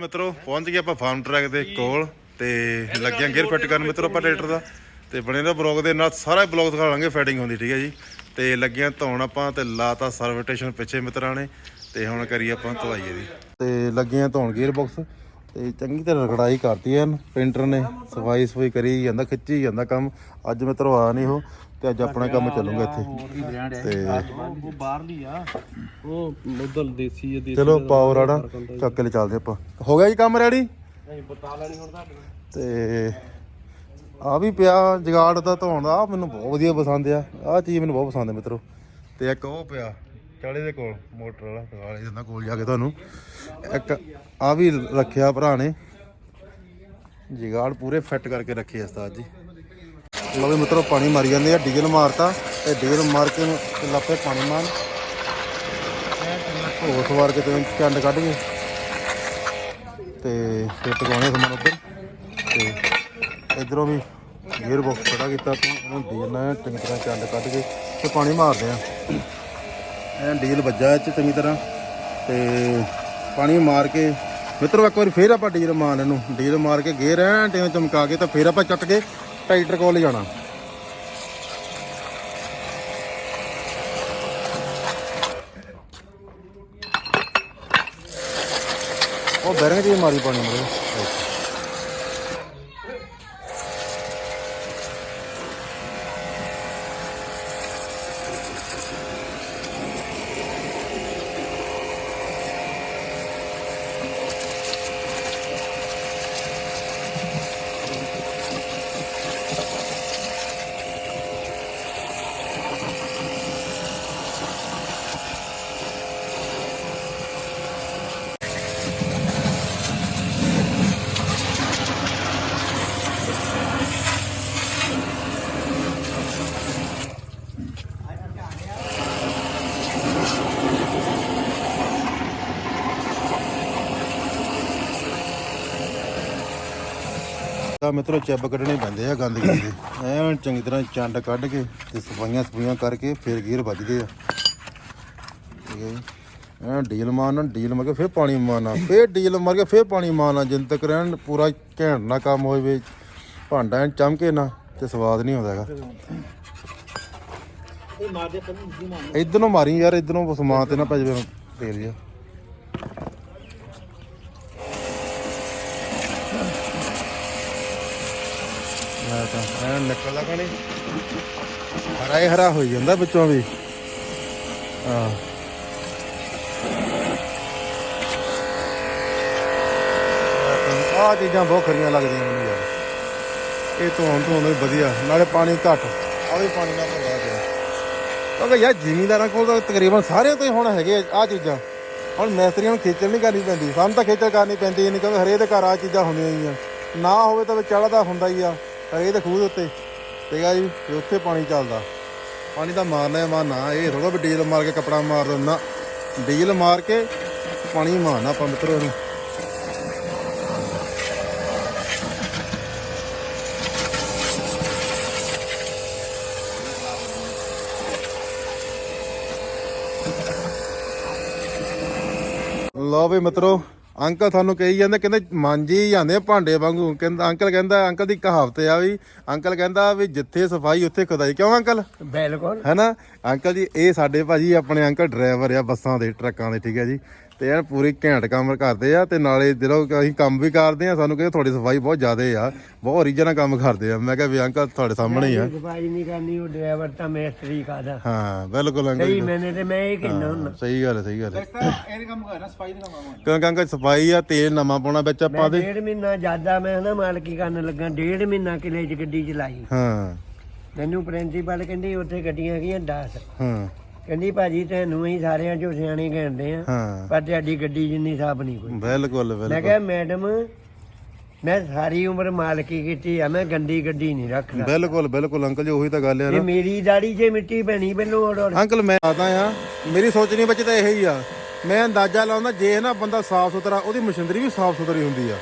ਮਿੱਤਰੋ ਪਹੁੰਚ ਗਏ ਆਪਾਂ ਫਾਰਮ ਟਰੈਕ ਦੇ ਕੋਲ ਤੇ ਲੱਗਿਆ ਗੇਅਰ ਫਿੱਟ ਕਰਨ ਮਿੱਤਰੋ ਆਪਾਂ ਟਰੈਕਟਰ ਦਾ। ਤੇ ਬਣੇ ਦਾ ਬਲੌਗ ਦੇ ਨਾਲ ਸਾਰਾ ਬਲੌਗ ਦਿਖਾਵਾਂਗੇ ਫਿਟਿੰਗ ਹੁੰਦੀ ਠੀਕ ਹੈ ਜੀ। ਤੇ ਲੱਗਿਆ ਧੌਣ ਆਪਾਂ ਤੇ ਲਾਤਾ ਸਰਵਿਟੇਸ਼ਨ ਪਿੱਛੇ ਮਿੱਤਰਾਂ ਨੇ। ਤੇ ਹੁਣ ਕਰੀ ਆਪਾਂ ਧਵਾਈ ਇਹਦੀ ਤੇ ਲੱਗਿਆ ਧੌਣ ਗੇਅਰ ਬਾਕਸ ਤੇ ਚੰਗੀ ਤਰ੍ਹਾਂ ਰਗੜਾਈ ਕਰਤੀ ਐਨ ਪੇਂਟਰ ਨੇ ਸਫ਼ਾਈ ਸਫ਼ਾਈ ਕਰੀ ਜਾਂਦਾ ਖਿੱਚੀ ਜਾਂਦਾ ਕੰਮ। ਅੱਜ ਮਿੱਤਰੋ ਆ ਨਹੀਂ ਉਹ। ਤੇ ਅੱਜ ਆਪਣਾ ਕੰਮ ਚੱਲੂਗਾ ਇੱਥੇ। ਤੇ ਉਹ ਬਾਹਰਲੀ ਆ। ਉਹ ਉਧਰ ਦੇਸੀ ਆ ਦੇਸੀ ਚਲੋ ਪਾਓ ਰਾੜਾ ਚੱਕ ਕੇ ਲੈ ਚੱਲਦੇ ਆਪਾਂ। ਹੋ ਗਿਆ ਜੀ ਕੰਮ ਰੈਡੀ ਨਹੀਂ ਪਤਾ ਲੈਣੀ ਹੁਣ ਤੁਹਾਡੇ ਤੇ ਆ ਵੀ ਪਿਆ ਜਗਾੜ ਦਾ ਧੋਣ ਦਾ ਮੈਨੂੰ ਬਹੁਤ ਵਧੀਆ ਪਸੰਦ ਆ। ਆਹ ਚੀਜ਼ ਮੈਨੂੰ ਬਹੁਤ ਪਸੰਦ ਹੈ ਮਿੱਤਰੋ। ਤੇ ਇੱਕ ਉਹ ਪਿਆ ਚਾਲੇ ਦੇ ਕੋਲ ਮੋਟਰ ਵਾਲਾ ਦਿਖਾ ਦਿੰਦਾ ਕੋਲ ਜਾ ਕੇ ਤੁਹਾਨੂੰ। ਇੱਕ ਆ ਵੀ ਰੱਖਿਆ ਭਰਾ ਨੇ। ਜਗਾੜ ਪੂਰੇ ਫਿੱਟ ਕਰਕੇ ਰੱਖੇ ਉਸਤਾਦ ਜੀ। ਲਓ ਵੀ ਮਿੱਤਰੋ, ਪਾਣੀ ਮਾਰੀ ਜਾਂਦੇ ਆ, ਡੀਜ਼ਲ ਮਾਰਤਾ ਤੇ ਡੀਜ਼ਲ ਮਾਰ ਕੇ ਤੇ ਪਾਣੀ ਮਾਰ ਹੋਸ ਵਾਰ ਕੇ ਚੰਡ ਕੱਢ ਗਏ। ਤੇ ਫਿਰ ਟਿਕਾਉਣੇ ਸਮਾਨ ਉੱਧਰ। ਤੇ ਇਧਰੋਂ ਵੀ ਗੇਅਰ ਬਾਕਸ ਖੜਾ ਕੀਤਾ ਆਪਾਂ ਉਹਨੂੰ ਡੀਜ਼ਲ ਨਾਲ ਚੰਗੀ ਤਰ੍ਹਾਂ ਚੰਡ ਕੱਢ ਕੇ ਤੇ ਪਾਣੀ ਮਾਰਦੇ ਆ। ਐਂ ਡੀਜ਼ਲ ਵੱਜਾ ਇਹ ਚੰਗੀ ਤਰ੍ਹਾਂ। ਤੇ ਪਾਣੀ ਮਾਰ ਕੇ, ਮਿੱਤਰੋ, ਇੱਕ ਵਾਰੀ ਫੇਰ ਆਪਾਂ ਡੀਜ਼ਲ ਮਾਰ ਨੂੰ। ਡੀਜ਼ਲ ਮਾਰ ਕੇ ਗੇਅਰ ਐਂ ਟਿਆਂ ਚਮਕਾ ਕੇ ਤਾਂ ਫੇਰ ਆਪਾਂ ਚੱਕ ਕੇ ਟਰੈਕਟਰ ਕੋਲ ਲੈ ਜਾਣਾ ਉਹ ਬੈਰਿੰਗ ਜੀ ਮਾਰੀ ਪਾਣੀ ਤਾਂ ਮਿੱਤਰੋ ਚੱਬ ਕੱਢਣੇ ਪੈਂਦੇ ਆ ਗੰਦਗੀ ਦੇ। ਐਨ ਚੰਗੀ ਤਰ੍ਹਾਂ ਚੰਡ ਕੱਢ ਕੇ ਤੇ ਸਫਾਈਆਂ ਸਫਾਈਆਂ ਕਰਕੇ ਫਿਰ ਗੇਅਰ ਵੱਜਦੇ ਆ। ਠੀਕ ਹੈ ਜੀ। ਐਨ ਡੀਲ ਮਾਰਨਾ ਡੀਲ ਮਾਰ ਕੇ ਫਿਰ ਪਾਣੀ ਮਾਰਨਾ ਫਿਰ ਡੀਲ ਮਾਰ ਕੇ ਫਿਰ ਪਾਣੀ ਮਾਰਨਾ ਜਿੰਨ ਤੱਕ ਰਹਿਣ ਪੂਰਾ ਘੈਂਟ ਨਾ ਕੰਮ ਹੋਵੇ ਭਾਂਡਾ ਐਨ ਚਮਕੇ ਨਾ ਤੇ ਸਵਾਦ ਨਹੀਂ ਆਉਂਦਾ ਹੈਗਾ। ਇਹ ਮਾਰਦੇ ਪਰ ਨਹੀਂ ਮਾਰ ਇਧਰ ਨੂੰ ਮਾਰੀ ਯਾਰ ਇਧਰ ਨੂੰ ਸਮਾਨ ਤੇ ਨਾ ਭੱਜ ਤੇਲ ਜਿਹਾ। ਮੈਂ ਤਾਂ ਐ ਨਿਕਲਦਾ ਕਣੀ ਹਰਾ ਹੀ ਹਰਾ ਹੋਈ ਜਾਂਦਾ ਵਿੱਚੋਂ ਵੀ। ਹਾਂ। ਆ ਚੀਜ਼ਾਂ ਬਹੁਤ ਖਰੀਆਂ ਲੱਗਦੀਆਂ ਮੈਨੂੰ ਯਾਰ। ਇਹ ਧੋਣ ਧੋਣ ਵੀ ਵਧੀਆ। ਨਾਲੇ ਪਾਣੀ ਘੱਟ। ਆ ਵੀ ਪਾਣੀ ਨਾਲ ਭਰਦਾ ਪਿਆ। ਕਿਉਂਕਿ ਯਾਰ ਜ਼ਿਮੀਂਦਾਰਾਂ ਕੋਲ ਤਾਂ ਤਕਰੀਬਨ ਸਾਰਿਆਂ ਤੋਂ ਹੀ ਹੁਣ ਹੈਗੇ ਆ ਚੀਜ਼ਾਂ। ਹੁਣ ਮੈਸਤਰੀਆਂ ਨੂੰ ਖੇਚਲ ਨਹੀਂ ਕਰਨੀ ਪੈਂਦੀ। ਸਾਨੂੰ ਤਾਂ ਖੇਚਲ ਕਰਨੀ ਪੈਂਦੀ ਨਹੀਂ ਕਿਉਂਕਿ ਹਰੇਕ ਦੇ ਘਰ ਆ ਚੀਜ਼ਾਂ ਹੁੰਦੀਆਂ ਹੀ ਆ। ਨਾ ਹੋਵੇ ਤਾਂ ਵਿਚਾਲਾ ਤਾਂ ਹੁੰਦਾ ਹੀ ਆ। ਹਰੇਕ ਦੇ ਖੂਹ ਦੇ ਉੱਤੇ। ਠੀਕ ਆ ਜੀ, ਤੇ ਉੱਥੇ ਪਾਣੀ ਚੱਲਦਾ। ਪਾਣੀ ਤਾਂ ਮਾਰਨਾ ਮਾਰਨਾ। ਇਹ ਥੋੜਾ ਵੀ ਡੀਜ਼ਲ ਮਾਰ ਕੇ ਕਪੜਾ ਮਾਰ ਦਿੰਦਾ। ਡੀਜ਼ਲ ਮਾਰ ਕੇ ਪਾਣੀ ਮਾਰਨਾ ਆਪਾਂ ਮਿੱਤਰੋ ਨੂੰ ਲਓ ਵੀ ਮਿੱਤਰੋ ਅੰਕਲ ਤੁਹਾਨੂੰ ਕਹੀ ਜਾਂਦੇ ਕਹਿੰਦੇ ਮਾਂਜੀ ਜਾਂਦੇ ਆ ਭਾਂਡੇ ਵਾਂਗੂ। ਕਹਿੰਦਾ ਅੰਕਲ ਕਹਿੰਦਾ ਅੰਕਲ ਦੀ ਕਹਾਵਤ ਆ ਵੀ ਅੰਕਲ ਕਹਿੰਦਾ ਵੀ ਜਿੱਥੇ ਸਫ਼ਾਈ ਉੱਥੇ ਖੁਦਾਈ। ਕਿਉਂ ਅੰਕਲ? ਬਿਲਕੁਲ। ਹੈਨਾ? ਅੰਕਲ ਜੀ ਇਹ ਸਾਡੇ ਭਾਜੀ ਆਪਣੇ ਅੰਕਲ ਡਰਾਈਵਰ ਆ ਬੱਸਾਂ ਦੇ ਟਰੱਕਾਂ ਦੇ ਠੀਕ ਹੈ ਜੀ। ਤੇ ਇਹ ਪੂਰੀ ਘੈਂਟ ਕੰਮ ਕਰਦੇ ਆ ਤੇ ਨਾਲੇ ਜਦੋਂ ਅਸੀਂ ਕੰਮ ਵੀ ਕਰਦੇ ਆ ਸਾਨੂੰ ਕਹਿੰਦੇ ਤੁਹਾਡੀ ਸਫ਼ਾਈ ਬਹੁਤ ਜ਼ਿਆਦਾ ਆ ਬਹੁਤ ਓਰੀਜਨਲ ਕੰਮ ਕਰਦੇ ਆ। ਮੈਂ ਕਿਹਾ ਵੀ ਅੰਕਲ ਤੁਹਾਡੇ ਸਾਹਮਣੇ ਹੀ ਆ। ਸਫ਼ਾਈ ਨਹੀਂ ਕਰਨੀ ਉਹ ਡਰਾਈਵਰ ਤਾਂ ਮੇਸਤਰੀ ਕਾਦਾ ਹਾਂ ਬਿਲਕੁਲ ਅੰਕਲ ਸਹੀ ਮੈਨੇ ਤੇ ਮੈਂ ਇਹ ਕਹਿਣਾ ਹੁੰਦਾ। ਸਹੀ ਗੱਲ ਸਹੀ ਗੱਲ ਹੈ। ਇਹ ਕੰਮ ਕਰਨਾ ਸਫ਼ਾਈ ਦਾ ਕੰਮ ਕਿਉਂਕਿ ਅੰਕਲ ਸਫ਼ਾਈ ਆ ਤੇਲ ਨਵਾਂ ਪਾਉਣਾ ਵਿੱਚ ਆਪਾਂ ਦੇ। ਡੇਢ ਮਹੀਨਾ ਜ਼ਿਆਦਾ ਮੈਂ ਨਾ ਮਾਲਕੀ ਕਰਨ ਲੱਗਾ ਡੇਢ ਮਹੀਨਾ ਕਿਲੇ 'ਚ ਗੱਡੀ ਚਲਾਈ। ਹਾਂ। ਮੈਨੂੰ ਪ੍ਰਿੰਸੀਪਲ ਕਹਿੰਦੀ ਉੱਥੇ ਗੱਡੀਆਂ ਹੈਗੀਆਂ 10 ਹਾਂ। ਕਹਿੰਦੀ ਭਾਜੀ ਤੈਨੂੰ ਹੀ ਸਾਰਿਆਂ ਚੋਂ ਸਿਆਣੇ ਕਹਿੰਦੇ ਆ ਹਾਂ। ਪਰ ਤੁਹਾਡੀ ਗੱਡੀ ਜਿੰਨੀ ਸਾਫ਼ ਨਹੀਂ ਕੋਈ। ਬਿਲਕੁਲ ਮੈਂ ਬਿਲਕੁਲ ਕਿਹਾ ਮੈਡਮ ਮੈਂ ਸਾਰੀ ਉਮਰ ਮਾਲਕੀ ਕੀਤੀ ਆ ਮੈਂ ਗੰਦੀ ਗੱਡੀ ਨਹੀਂ ਰੱਖਦਾ। ਬਿਲਕੁਲ ਬਿਲਕੁਲ ਅੰਕਲ ਜੀ ਉਹੀ ਤਾਂ ਗੱਲ ਹੈ ਇਹ ਨਾ ਮੇਰੀ ਦਾੜੀ 'ਚ ਮਿੱਟੀ ਪੈਣੀ ਔਰ ਔਰ ਅੰਕਲ ਮੈਂ ਆਦਾ ਆ ਮੇਰੀ ਸੋਚਣੀ ਵਿੱਚ ਤਾਂ ਇਹੀ ਆ। ਮੈਂ ਅੰਦਾਜ਼ਾ ਲਾਉਂਦਾ ਜੇ ਨਾ ਬੰਦਾ ਸਾਫ਼ ਸੁਥਰਾ ਉਹਦੀ ਮਸ਼ੀਨਰੀ ਵੀ ਸਾਫ਼ ਸੁਥਰੀ ਹੁੰਦੀ ਆ।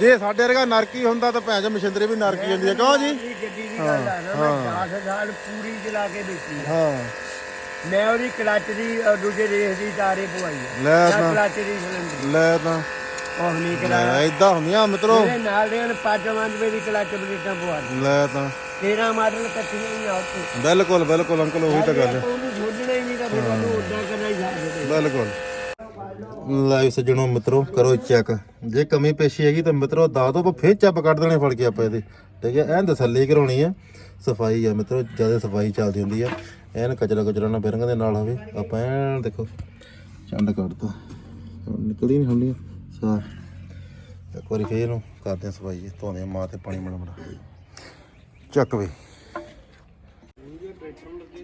ਜੇ ਸਾਡੇ ਵਰਗਾ ਨਰਕੀ ਹੁੰਦਾ ਤਾਂ ਭੈਣ ਚ ਮਸ਼ੀਨਰੀ ਵੀ ਨਰਕੀ ਹੁੰਦੀ ਆ। ਕਿਉਂ ਜੀ? ਮੇਰੀ ਗੱਡੀ ਦੀ ਗੱਲ ਆ ਨਾ ਮੈਂ 10 ਸਾਲ ਪੂਰੀ ਚਲਾ ਕੇ ਦੇਖੀ ਹਾਂ। ਮੈਂ ਉਹਦੀ ਕਲੱਚ ਦੀ ਅਹ ਦੂਜੇ ਰੇਸ ਦੀ ਤਾਰੇ ਪਵਾਈ ਆ। ਲੈ ਤਾਂ। ਕਲੱਚ ਦੀ ਸਿਲੰਡਰ। ਲੈ ਤਾਂ। ਉਹ ਨਹੀਂ ਕਰਾਇਆ। ਇਦਾਂ ਹੁੰਦੀਆਂ ਮਿੱਤਰੋ। ਮੇਰੇ ਨਾਲ ਦੇ ਨੇ 5 ਰੁਪਏ ਦੀ ਕਲਚ ਪਵਾ ਦਿੱਤੀ। ਲੈ ਤਾਂ। 13 ਮਾਡਲ ਕੱਟੀਆਂ ਹੀ ਆ ਉੱਥੇ। ਬਿਲਕੁਲ ਬਿਲਕੁਲ ਅੰਕਲ ਉਹੀ ਤਾਂ ਗੱਲ ਹੈ ਆਪਾਂ ਉਹਨੂੰ ਛੋੜਨਾ ਹੀ ਨਹੀਂ ਤਾਂ ਫਿਰ ਉਹਨੂੰ ਉਦਾਂ ਕਰਨਾ ਹੀ ਸਕਦੇ ਬਿਲਕੁਲ। ਲਾਈਵ ਸੱਜਣੋ ਮਿੱਤਰੋ ਕਰੋ ਚੈੱਕ। ਜੇ ਕਮੀ ਪੇਸ਼ੀ ਹੈਗੀ ਤਾਂ ਮਿੱਤਰੋ ਦੱਸ ਦੋ ਆਪਾਂ ਫੇਰ ਚੱਪ ਕੱਢ ਦੇਣੇ ਫੜ ਕੇ ਆਪਾਂ ਇਹਦੇ। ਠੀਕ ਹੈ ਐਨ ਤਸੱਲੀ ਕਰਾਉਣੀ ਆ। ਸਫ਼ਾਈ ਆ ਮਿੱਤਰੋ ਜ਼ਿਆਦਾ ਸਫ਼ਾਈ ਚੱਲਦੀ ਹੁੰਦੀ ਆ। ਐਨ ਕਚਰਾ ਕਚਰਾ ਨਾ ਬਿਰੰਗ ਦੇ ਨਾਲ ਹੋਵੇ। ਆਪਾਂ ਐਨ ਦੇਖੋ, ਚੰਡ ਕੱਢਤਾ। ਨਿਕਲਦੀ ਨਹੀਂ ਹੁੰਦੀ। ਸਾਫ਼ ਇੱਕ ਵਾਰੀ ਫੇਰ ਨੂੰ ਕਰਦੇ ਆ ਸਫ਼ਾਈ, ਧੋਦੇ ਮਾਂ ਤੇ ਪਾਣੀ ਬਣਾ ਬਣਾ ਚੱਕ ਵੇ।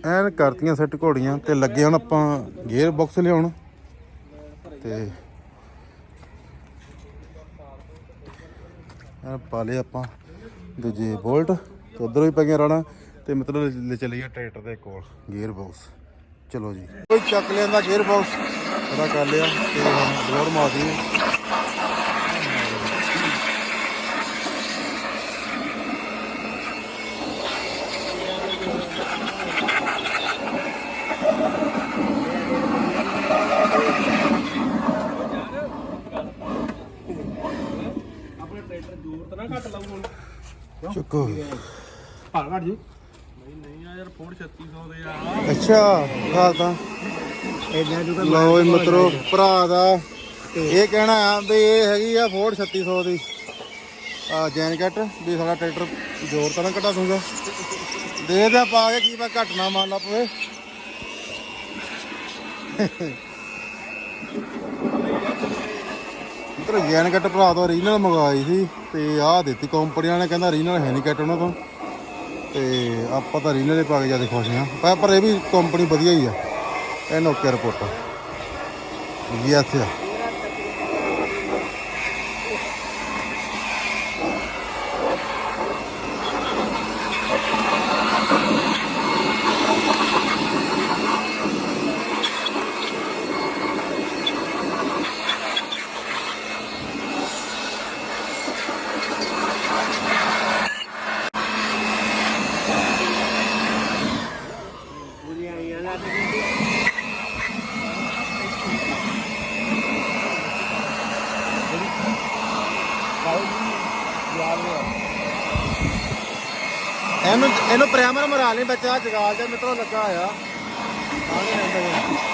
ਐਨ ਕਰਤੀਆਂ ਸੈੱਟ ਘੋੜੀਆਂ ਤੇ ਲੱਗੇ ਹੁਣ ਆਪਾਂ ਗੇਅਰ ਬਾਕਸ ਲਿਆਉਣ। ਤੇ ਐਨ ਪਾ ਲਏ ਆਪਾਂ ਦੂਜੇ ਬੋਲਟ। ਤੇ ਉਧਰੋਂ ਵੀ ਪੈ ਗਿਆ ਰਾਣਾ ਤੇ ਮਤਲਬ ਲੈ ਚਲੇ ਗਿਆ ਟਰੈਕਟਰ ਦੇ ਕੋਲ। ਗੇਅਰ ਬਾਕਸ ਚਲੋ ਜੀ। ਕੋਈ ਚੱਕ ਲਿਆਂਦਾ ਗੇਅਰ ਬਾਕਸ ਉਹਦਾ ਕਰ ਲਿਆ ਤੇ ਹੁਣ ਡੋਰ ਮਾਰਦੀ ਹੈ ਆਪਣੇ ਟਰੈਕਟਰ ਜ਼ੋਰ ਤਾਂ ਨਾ ਘੱਟ ਲਾਉ ਹੁਣ। ਚੁੱਕੋ। ਭਾਲ ਘੱਟ ਜੀ ਫੋੜ 3600 ਦੇ ਆ। ਅੱਛਾ ਹਾਂ ਤਾਂ ਇਦਾਂ ਤੂੰ ਲਓ ਵੀ ਮਿੱਤਰੋ, ਭਰਾ ਦਾ। ਇਹ ਕਹਿਣਾ ਆ ਵੀ ਇਹ ਹੈਗੀ ਆ ਫੋਰਡ 3600 ਦੀ। ਆ ਜੈਨ ਵੀ ਸਾਡਾ ਟਰੈਕਟਰ ਜ਼ੋਰ ਤਾਂ ਨਾ ਘਟਾ ਦੂੰਗਾ ਦੇਖਦੇ ਆ ਪਾ ਕੇ ਕੀ ਪਾ ਘੱਟ ਮੰਨ ਲਾ ਪਵੇ। ਮਿੱਤਰੋ, ਜੈਨ ਕੱਟ ਭਰਾ ਤੋਂ ਰੀਨਲ ਮੰਗਵਾਈ ਸੀ ਤੇ ਆਹ ਦਿੱਤੀ। ਕੰਪਨੀ ਨੇ ਕਹਿੰਦਾ ਰੀਨਲ ਹੈ ਨਹੀਂ ਕੱਟ ਉਹਨਾਂ ਤੋਂ। ਤੇ ਆਪਾਂ ਤਾਂ ਰੀਨਲ ਪਾ ਕੇ ਜ਼ਿਆਦਾ ਖੁਸ਼ ਹਾਂ। ਪਰ ਇਹ ਵੀ ਕੰਪਨੀ ਵਧੀਆ ਹੀ ਆ। ਇਹ ਨੋਕੀਆ ਰਿਪੋਰਟ ਯੈਸ ਆ ਪੂਰੀਆਂ ਆਈਆਂ ਨਾ ਇਹਨੂੰ ਇਹਨੂੰ ਮਰਾ ਲਈ ਬੱਚਾ, ਜਗਾਲ ਦੇ ਮਿੱਤਰੋਂ ਲੱਗਾ ਆ ਆਣੇ ਰਹਿੰਦਾ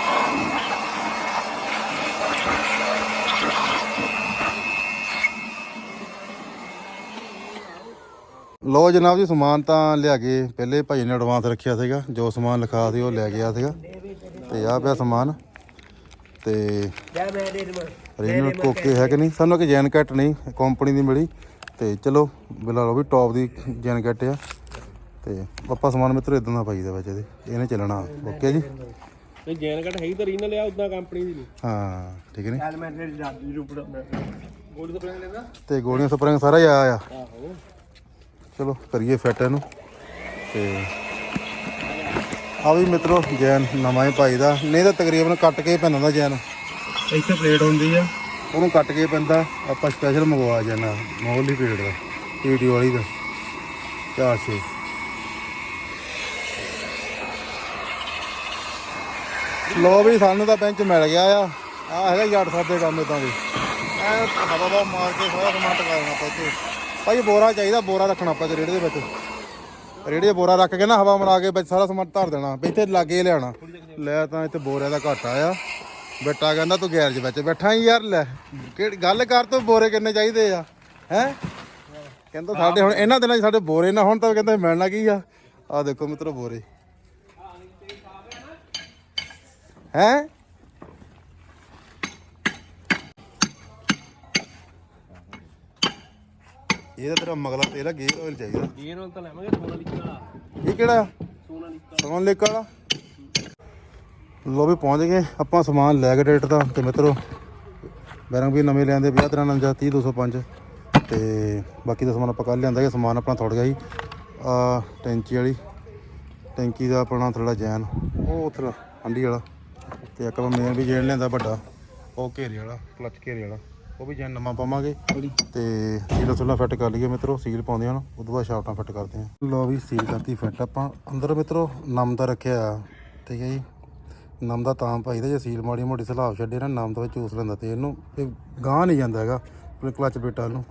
ਲੋ ਜਨਾਬ ਜੀ, ਸਮਾਨ ਤਾਂ ਲਿਆ ਕੇ ਪਹਿਲੇ ਭਾਈ ਨੇ ਐਡਵਾਂਸ ਰੱਖਿਆ ਸੀਗਾ। ਜੋ ਸਮਾਨ ਲਿਖਾ ਸੀ ਉਹ ਲੈ ਗਿਆ ਸੀਗਾ। ਤੇ ਆ ਪਿਆ ਸਮਾਨ। ਤੇ ਜਾ ਕੋਕੇ ਹੈ ਕਿ ਨਹੀਂ? ਸਾਨੂੰ ਕਿ ਜੈਨਕਟ ਨਹੀਂ ਕੰਪਨੀ ਦੀ ਮਿਲੀ। ਤੇ ਚਲੋ ਬਿਲਾਲ ਉਹ ਵੀ ਟੌਪ ਦੀ ਜੈਨਕਟ ਆ। ਤੇ ਆਪਾਂ ਸਮਾਨ ਮਿੱਤਰ ਇਦਾਂ ਦਾ ਪਾਈਦਾ ਵਿੱਚ ਇਹਦੇ। ਇਹਨੇ ਚੱਲਣਾ। ਓਕੇ ਜੀ? ਤੇ ਜੈਨਕਟ ਹੈਗੀ ਤਾਂ ਰੀਨਲ ਆ ਉਦਾਂ ਕੰਪਨੀ ਦੀ ਨਹੀਂ। ਹਾਂ ਠੀਕ ਨੇ ਹੈਲਮਟ ਦੇ ਜਾਦੀ ਰੂਪੜਾ ਗੋਲੀ ਤੋਂ ਪ੍ਰਿੰਗ ਤੇ ਗੋਲੀਆਂ ਸਪਰਿੰਗ ਸਾਰਾ ਹੀ ਆਇਆ ਆਹੋ। ਚਲੋ ਕਰੀਏ ਫਿੱਟ ਇਹਨੂੰ। ਤੇ ਆ ਵੀ ਮਿੱਤਰੋ ਜੈਨ ਨਵਾਂ ਹੀ ਪਾਈਦਾ ਨਹੀਂ ਤਾਂ ਤਕਰੀਬਨ ਕੱਟ ਕੇ ਪੈਂਦਾ ਦਾ ਜੈਨ। ਇੱਥੇ ਪਲੇਟ ਹੁੰਦੀ ਆ। ਉਹਨੂੰ ਕੱਟ ਕੇ ਪੈਂਦਾ। ਆਪਾਂ ਸਪੈਸ਼ਲ ਮੰਗਵਾ ਜਾਣਾ ਮੋਹਲੀ ਪਲੇਟ ਦਾ। ਵੀਡੀਓ ਵਾਲੀ ਦਾ। ਚਾਰ 400 ਲੋ ਵੀ ਸਾਨੂੰ ਤਾਂ ਬੈਂਚ ਮਿਲ ਗਿਆ ਆ। ਆ ਹੈਗਾ ਯਾਰ ਸਾਹਿਬ ਦੇ ਕੰਮ ਇਦਾਂ ਦੇ। ਐ ਹਵਾ ਹਵਾ ਮਾਰ ਕੇ ਸਾਰਾ ਸਮਾਨ ਟਕਾ ਆਪਾਂ ਇੱਥੇ। ਭਾਈ ਬੋਰਾ ਚਾਹੀਦਾ, ਬੋਰਾ ਰੱਖਣਾ ਆਪਾਂ ਤੇ ਰੇੜੇ ਦੇ ਵਿੱਚ। ਰੇੜੇ ਬੋਰਾ ਰੱਖ ਕੇ ਨਾ ਹਵਾ ਮਰਾ ਕੇ ਵਿੱਚ ਸਾਰਾ ਸਮਾਨ ਧਰ ਦੇਣਾ, ਵੀ ਇੱਥੇ ਲਾਗੇ ਲਿਆਉਣਾ। ਲੈ ਤਾਂ ਇੱਥੇ ਬੋਰਿਆਂ ਦਾ ਘਾਟਾ ਆ। ਬੇਟਾ ਕਹਿੰਦਾ ਤੂੰ ਗੈਰਜ ਵਿੱਚ ਬੈਠਾ ਹੀ ਯਾਰ, ਲੈ। ਕਿਹੜੀ ਗੱਲ ਕਰ ਤੂੰ, ਬੋਰੇ ਕਿੰਨੇ ਚਾਹੀਦੇ ਆ? ਹੈ? ਕਹਿੰਦਾ ਸਾਡੇ ਹੁਣ ਇਹਨਾਂ ਦਿਨਾਂ 'ਚ ਸਾਡੇ ਬੋਰੇ ਨਾ ਹੁਣ, ਤਾਂ ਕਹਿੰਦਾ ਮਿਲਣਾ ਕੀ ਆ? ਆ ਦੇਖੋ ਮਿੱਤਰੋ ਬੋਰੇ। ਹੈ? ਇਹ ਤਾਂ ਤੇਰਾ ਮਗਲਾ ਤੇਲ ਆ ਗੇਅਰ ਆਇਲ ਚਾਹੀਦਾ। ਗੇਅਰ ਨਾਲ ਤਾਂ ਲੈਵਾਂਗੇ ਸੋਨਾ ਲਿਖਣ ਵਾਲਾ। ਇਹ ਕਿਹੜਾ? ਸੋਨਾ ਲਿਖਣ ਸਮਾਨ ਲੈ ਕੇ ਵਾਲਾ। ਲੋ ਵੀ ਪਹੁੰਚ ਗਏ ਆਪਾਂ ਸਮਾਨ ਲੈ ਕੇ ਡੇਟ ਦਾ। ਤੇ ਮਿੱਤਰੋ ਬੈਰੰਗ ਵੀ ਨਵੇਂ ਲਿਆਂਦੇ 50 ਤਰ੍ਹਾਂ 30 205 ਤੇ ਬਾਕੀ ਦਾ ਸਮਾਨ ਆਪਾਂ ਕੱਲ ਲਿਆਂਦਾ ਇਹ ਸਮਾਨ ਆਪਣਾ ਥੋੜ ਗਿਆ ਸੀ ਆ ਟੈਂਕੀ ਵਾਲੀ। ਟੈਂਕੀ ਦਾ ਆਪਣਾ ਥੋੜਾ ਜੈਨ। ਉਹ ਉੱਥੇ ਹੰਡੀ ਵਾਲਾ। ਤੇ ਇੱਕ ਆਪਾਂ ਮੇਨ ਵੀ ਜੈਨ ਲਿਆਂਦਾ ਵੱਡਾ ਉਹ ਘੇਰੇ ਵਾਲਾ ਕਲਚ ਘੇਰੇ ਵਾਲਾ ਉਹ ਵੀ ਜੈਨ ਨਵਾਂ ਪਾਵਾਂਗੇ। ਤੇ ਸੀਲ ਸੁਲਾ ਫਿੱਟ ਕਰ ਲਈਏ ਮਿੱਤਰੋ ਸੀਲ ਪਾਉਂਦੇ ਹਨ ਉਦੋਂ ਬਾਅਦ ਸ਼ਾਫਟਾਂ ਫਿੱਟ ਕਰਦੇ ਹਾਂ। ਲੋ ਵੀ ਸੀਲ ਕਰਤੀ ਫਿੱਟ ਆਪਾਂ ਅੰਦਰ ਮਿੱਤਰੋ ਨਮ ਦਾ ਰੱਖਿਆ ਠੀਕ ਹੈ ਜੀ। ਨਮ ਦਾ ਤਾਂ ਪਾਈਦਾ ਜੇ ਸੀਲ ਮਾੜੀ ਮੋਟੀ ਸਲਾਬ ਛੱਡੇ ਨਾ ਨਮ ਦਾ ਵਿੱਚ ਚੂਸ ਲੈਂਦਾ ਤੇ ਇਹਨੂੰ ਇਹ ਗਾਂ ਨਹੀਂ ਜਾਂਦਾ ਹੈਗਾ ਆਪਣੇ ਕਲਚ ਬੇਟਾ ਨੂੰ।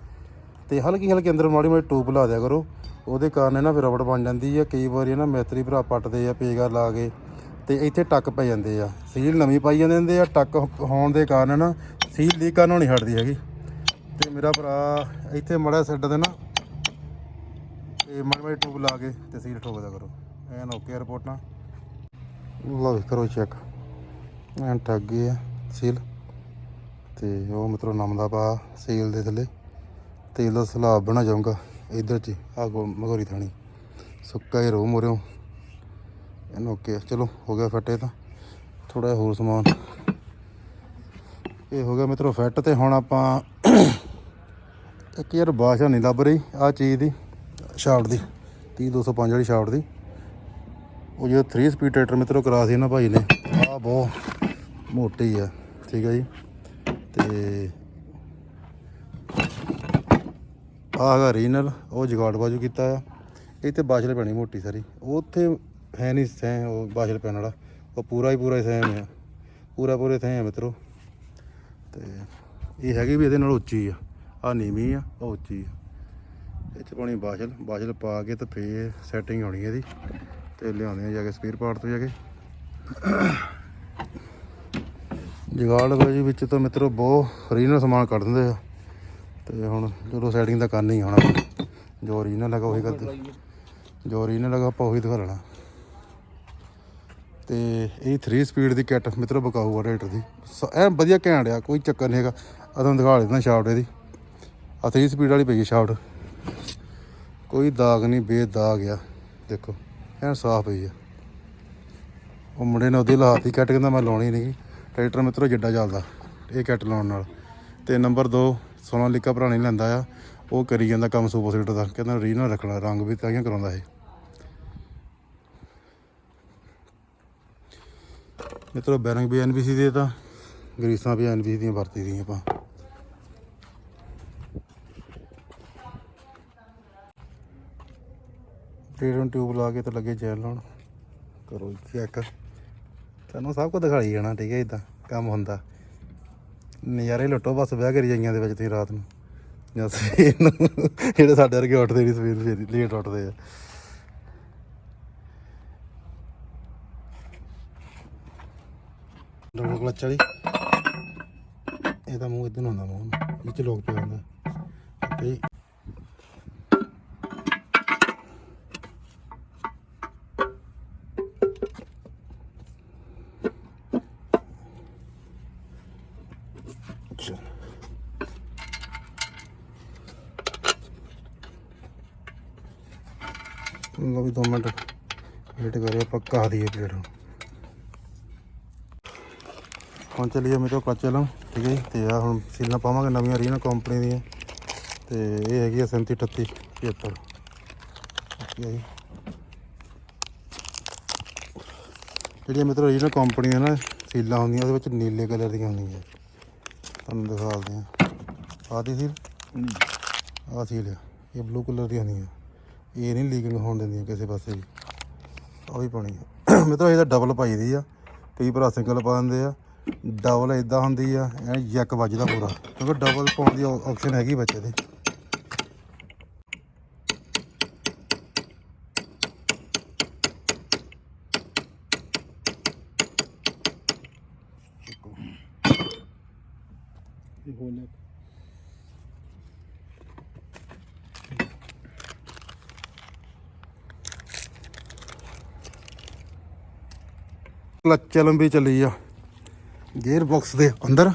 ਤੇ ਹਲਕੀ ਹਲਕੀ ਅੰਦਰ ਮਾੜੀ ਮੋਟੀ ਟੂਬ ਲਾ ਦਿਆ ਕਰੋ ਉਹਦੇ ਕਾਰਨ ਇਹ ਨਾ ਫਿਰ ਰਬੜ ਬਣ ਜਾਂਦੀ ਹੈ ਕਈ ਵਾਰੀ ਨਾ ਮਿਸਤਰੀ ਭਰਾ ਪੱਟਦੇ ਆ ਪੇਗਾ ਲਾ ਕੇ ਤੇ ਇੱਥੇ ਟੱਕ ਪੈ ਜਾਂਦੇ ਆ। ਸੀਲ ਨਵੀਂ ਪਾਈ ਜਾਂਦੇ ਹੁੰਦੇ ਆ, ਟੱਕ ਹੋਣ ਦੇ ਕਾਰਨ ਨਾ ਸੀਲ ਲੀਕ ਕਰਨ ਨਹੀਂ ਹਟਦੀ ਹੈਗੀ। ਤੇ ਮੇਰਾ ਭਰਾ ਇੱਥੇ ਮੜਾ ਸੈੱਟ ਦੇ ਨਾ, ਤੇ ਮਾੜੀ ਮਾੜੀ ਟੂਬ ਲਾ ਕੇ ਤੇ ਸੀਲ ਠੋਕਦਾ ਕਰੋ। ਐਨ ਓਕੇ ਰਿਪੋਰਟਾਂ ਲਓ ਕਰੋ ਚੈੱਕ ਐਨ ਟੱਕ ਗਈ ਆ ਸੀਲ। ਤੇ ਉਹ ਮਤਲਬ ਨਮਦਾ ਪਾ ਸੀਲ ਦੇ ਥੱਲੇ। ਤੇਲ ਦਾ ਸਲਾਬ ਬਣਾ ਜਾਊਂਗਾ ਇਧਰ ਚ ਆ ਮਗੋਰੀ ਥਾਣੀ। ਸੁੱਕਾ ਹੀ ਰੋ ਮੋਰਿਓ ਇਹਨੂੰ ਓਕੇ ਚਲੋ, ਹੋ ਗਿਆ ਫੱਟੇ ਤਾਂ। ਥੋੜਾ ਹੋਰ ਸਮਾਨ। ਇਹ ਹੋ ਗਿਆ ਮਿੱਤਰੋ ਫਿੱਟ ਤੇ ਹੁਣ ਆਪਾਂ ਇੱਕ ਯਾਰ ਬਾਸ਼ਾ ਨਹੀਂ ਲੱਭ ਰਹੀ ਆ ਚੀਜ਼ ਦੀ ਸ਼ਾਫਟ ਦੀ 30205 ਵਾਲੀ ਸ਼ਾਫਟ ਦੀ। ਉਹ ਜਿਹੜਾ 3 ਸਪੀਡ ਟਰੈਕਟਰ ਮਿੱਤਰੋ ਕਰਾ ਸੀ ਨਾ ਭਾਈ ਨੇ ਆ ਬਹੁਤ ਮੋਟੀ ਆ, ਠੀਕ ਹੈ ਜੀ। ਤੇ ਆਹ ਹੈਗਾ ਰੀਨਲ ਉਹ ਜਗਾੜ ਬਾਜੂ ਕੀਤਾ ਆ। ਇਹ ਤੇ ਬਾਸ਼ਲੇ ਪੈਣੀ ਮੋਟੀ ਸਾਰੀ। ਉਹ ਉੱਥੇ ਹੈ ਨਹੀਂ ਸੈਂ ਉਹ ਬਾਸ਼ਲ ਪੈਣ ਵਾਲਾ। ਉਹ ਪੂਰਾ ਹੀ ਪੂਰਾ ਹੀ ਸੈਮ ਆ। ਪੂਰਾ ਪੂਰੇ ਸੈਂ ਆ ਮਿੱਤਰੋ। ਤੇ ਇਹ ਹੈਗੀ ਵੀ ਇਹਦੇ ਨਾਲ ਉੱਚੀ ਆ। ਆ ਨੀਵੀਂ ਆ ਉਹ ਉੱਚੀ ਆ। ਇਹ ਚ ਪਾਣੀ ਬਾਸ਼ਲ ਬਾਸ਼ਲ ਪਾ ਕੇ ਤੇ ਫੇਰ ਸੈਟਿੰਗ ਹੋਣੀ ਇਹਦੀ। ਤੇ ਲਿਆਉਂਦੇ ਆ ਜਾ ਕੇ ਸਪੇਅਰ ਪਾਰਟ ਤੋਂ ਜਾ ਕੇ। ਜਗਾੜ ਬਾਜੀ ਵਿੱਚ ਤਾਂ ਮਿੱਤਰੋ ਬਹੁਤ ਰੀਨਲ ਸਮਾਨ ਕੱਢ ਦਿੰਦੇ ਆ। ਤੇ ਹੁਣ ਚਲੋ ਸੈਟਿੰਗ ਤਾਂ ਕਰਨੀ ਹੁਣ ਜੋ ਰੀਨਲ ਲਗਾ ਉਹੀ ਕਰਦੇ। ਜੋ ਰੀਨਲ ਲਗਾ ਆਪਾਂ ਉਹੀ ਦਿਖਾ ਲੈਣਾ। ਤੇ ਇਹ 3 ਸਪੀਡ ਦੀ ਕਿੱਟ ਮਿੱਤਰੋ ਬਕਾਊ ਆ ਰੇਟਰ ਦੀ। ਸ- ਐਨ ਵਧੀਆ ਘੈਂਟ ਆ, ਕੋਈ ਚੱਕਰ ਨਹੀਂ ਹੈਗਾ। ਆ ਤੁਹਾਨੂੰ ਦਿਖਾ ਦਿੰਦਾ ਸ਼ਾਫਟ ਇਹਦੀ। ਆ 3 ਸਪੀਡ ਵਾਲੀ ਪਈ ਹੈ ਸ਼ਾਫਟ ਕੋਈ ਦਾਗ ਨਹੀਂ ਬੇਦਾਗ ਆ। ਦੇਖੋ, ਐਨ ਸਾਫ਼ ਪਈ ਆ। ਉਹ ਮੁੰਡੇ ਨੇ ਉਹਦੀ ਲਾਤੀ ਕੱਟ ਕਹਿੰਦਾ ਮੈਂ ਲਾਉਣੀ ਨਹੀਂ ਟਰੈਕਟਰ ਮਿੱਤਰੋ ਜਿੱਡਾ ਚੱਲਦਾ, ਇਹ ਕੱਟ ਲਾਉਣ ਨਾਲ। ਤੇ ਨੰਬਰ 2 ਸੋਨਾਲੀਕਾ ਭਰਾ ਨਹੀਂ ਲੈਂਦਾ ਆ। ਉਹ ਕਰੀ ਜਾਂਦਾ ਕੰਮ ਸੁਪਰ ਸੀਟਰ ਦਾ। ਕਹਿੰਦਾ ਰੀਨਲ ਰੱਖਣਾ, ਰੰਗ ਵੀ ਤਾਈਆਂ ਕਰਾਉਂਦਾ ਇਹ। ਮਿੱਤਰੋ ਬੈਰਿੰਗ ਵੀ ਐਨਬੀਸੀ ਦੇ ਤਾਂ, ਗਰੀਸਾਂ ਵੀ ਐਨਬੀਸੀ ਦੀਆਂ ਵਰਤੀ ਦੀਆਂ ਆਪਾਂ। ਟ੍ਰੇਡਨ ਟਿਊਬ ਲਾ ਕੇ ਤੇ ਲੱਗੇ ਜੈਲ ਲਾਉਣ। ਕਰੋ ਚੈੱਕ ਤੁਹਾਨੂੰ ਸਭ ਕੁਝ ਦਿਖਾਈ ਜਾਣਾ, ਠੀਕ ਹੈ ਇਦਾਂ, ਕੰਮ ਹੁੰਦਾ। ਨਜ਼ਾਰੇ ਲੁੱਟੋ ਬਸ, ਵਿਆਹ ਕਰੀ ਜਾਈਆਂ ਦੇ ਵਿੱਚ ਤੁਸੀਂ ਰਾਤ ਨੂੰ। ਜਾਂ ਸਵੇਰ ਨੂੰ, ਜਿਹੜੇ ਸਾਡੇ ਵਰਗੇ ਉੱਠਦੇ ਨਹੀਂ ਸਵੇਰ ਸਵੇਰ ਲੇਟ ਉੱਠਦੇ ਆ ਡਬਲ ਕਲਚ ਵਾਲੀ ਇਹਦਾ ਮੂੰਹ ਇਦਾਂ ਨੂੰ ਹੁੰਦਾ ਮੂੰਹ ਇਹ ਚ ਲੋਕ ਪਿਆ ਹੁੰਦਾ ਤੇ ਲੋ ਵੀ 2 ਮਿੰਟ ਵੇਟ ਕਰਿਓ ਪੱਕਾ ਦੀਏ ਪਲੇਟ ਨੂੰ। ਹੁਣ ਚੱਲੀਏ ਮੇਰੇ ਕੋਲ ਕੱਚ ਲਾਂ ਠੀਕ ਹੈ ਜੀ ਤੇ ਆ ਹੁਣ ਸੀਲਾਂ ਪਾਵਾਂਗੇ ਨਵੀਆਂ ਰੀਨਾ ਕੰਪਨੀ ਦੀਆਂ ਤੇ ਇਹ ਹੈਗੀ ਆ 37 38 75 ਠੀਕ ਹੈ ਜੀ। ਜਿਹੜੀਆਂ ਮਿੱਤਰੋ ਰੀਨਾ ਕੰਪਨੀ ਦੀਆਂ ਨਾ ਸੀਲਾਂ ਹੁੰਦੀਆਂ ਉਹਦੇ ਵਿੱਚ ਨੀਲੇ ਕਲਰ ਦੀਆਂ ਹੁੰਦੀਆਂ ਤੁਹਾਨੂੰ ਦਿਖਾ ਦਿੰਦੇ ਆ ਆਹ ਦੀ ਸੀਲ। ਸੀਲ ਆ। ਇਹ ਬਲੂ ਕਲਰ ਦੀ ਹੁੰਦੀਆਂ। ਇਹ ਨਹੀਂ ਲੀਕਿੰਗ ਹੋਣ ਦਿੰਦੀਆਂ ਕਿਸੇ ਪਾਸੇ ਵੀ। ਉਹ ਵੀ ਪਾਣੀ ਆ। ਮਿੱਤਰੋ ਇਹਦਾ ਡਬਲ ਪਾਈ ਦੀ ਆ। ਕਈ ਭਰਾ ਸਿੰਗਲ ਪਾ ਦਿੰਦੇ ਆ। ਡਬਲ ਇਦਾਂ ਹੁੰਦੀ ਆ, ਐ ਜੱਕ ਵੱਜਦਾ ਪੂਰਾ, ਕਿਉਂਕਿ ਡਬਲ ਪਾਉਣ ਦੀ ਆਪਸ਼ਨ ਹੈਗੀ ਬੱਚੇ ਦੇ। ਕਲੱਚ ਲੰਬੀ ਚੱਲੀ ਆ। ਗੇਅਰ ਬਾਕਸ ਦੇ ਅੰਦਰ।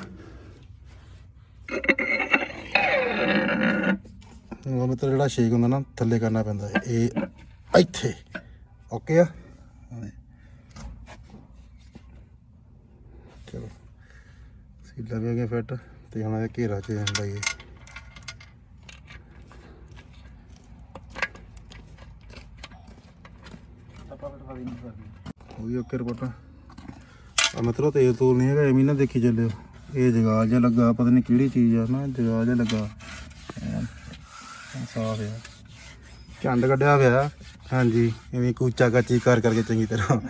ਉਹ ਮਤਲਬ ਜਿਹੜਾ ਸ਼ੇਕ ਹੁੰਦਾ ਨਾ ਥੱਲੇ ਕਰਨਾ ਪੈਂਦਾ। ਇਹ ਇੱਥੇ। ਓਕੇ ਆ। ਚਲੋ। ਸੀਲਾ ਵੀ ਆ ਗਿਆ ਫਿੱਟ ਤੇ ਹੁਣ ਇਹ ਘੇਰਾ ਚ ਜਾਂਦਾ ਇਹ ਉਹ ਵੀ ਓਕੇ ਰਿਪੋਰਟ ਆ ਮਤਲਬ ਤੇਲ ਤੂਲ ਨਹੀਂ ਹੈਗਾ, ਐਵੇਂ ਨਾ ਦੇਖੀ ਚੱਲਿਓ। ਇਹ ਜਗਾਲ ਜਿਹਾ ਲੱਗਾ, ਪਤਾ ਨਹੀਂ ਕਿਹੜੀ ਚੀਜ਼ ਆ, ਨਾ ਜਗਾਲ ਜਿਹਾ ਲੱਗਾ। ਐਨ ਸਾਫ਼ ਆ। ਚੰਡ ਕੱਢਿਆ ਹੋਇਆ। ਹਾਂਜੀ, ਐਵੇਂ ਕੂਚਾ ਕਾਚੀ ਕਰ ਕਰਕੇ ਚੰਗੀ ਤਰ੍ਹਾਂ।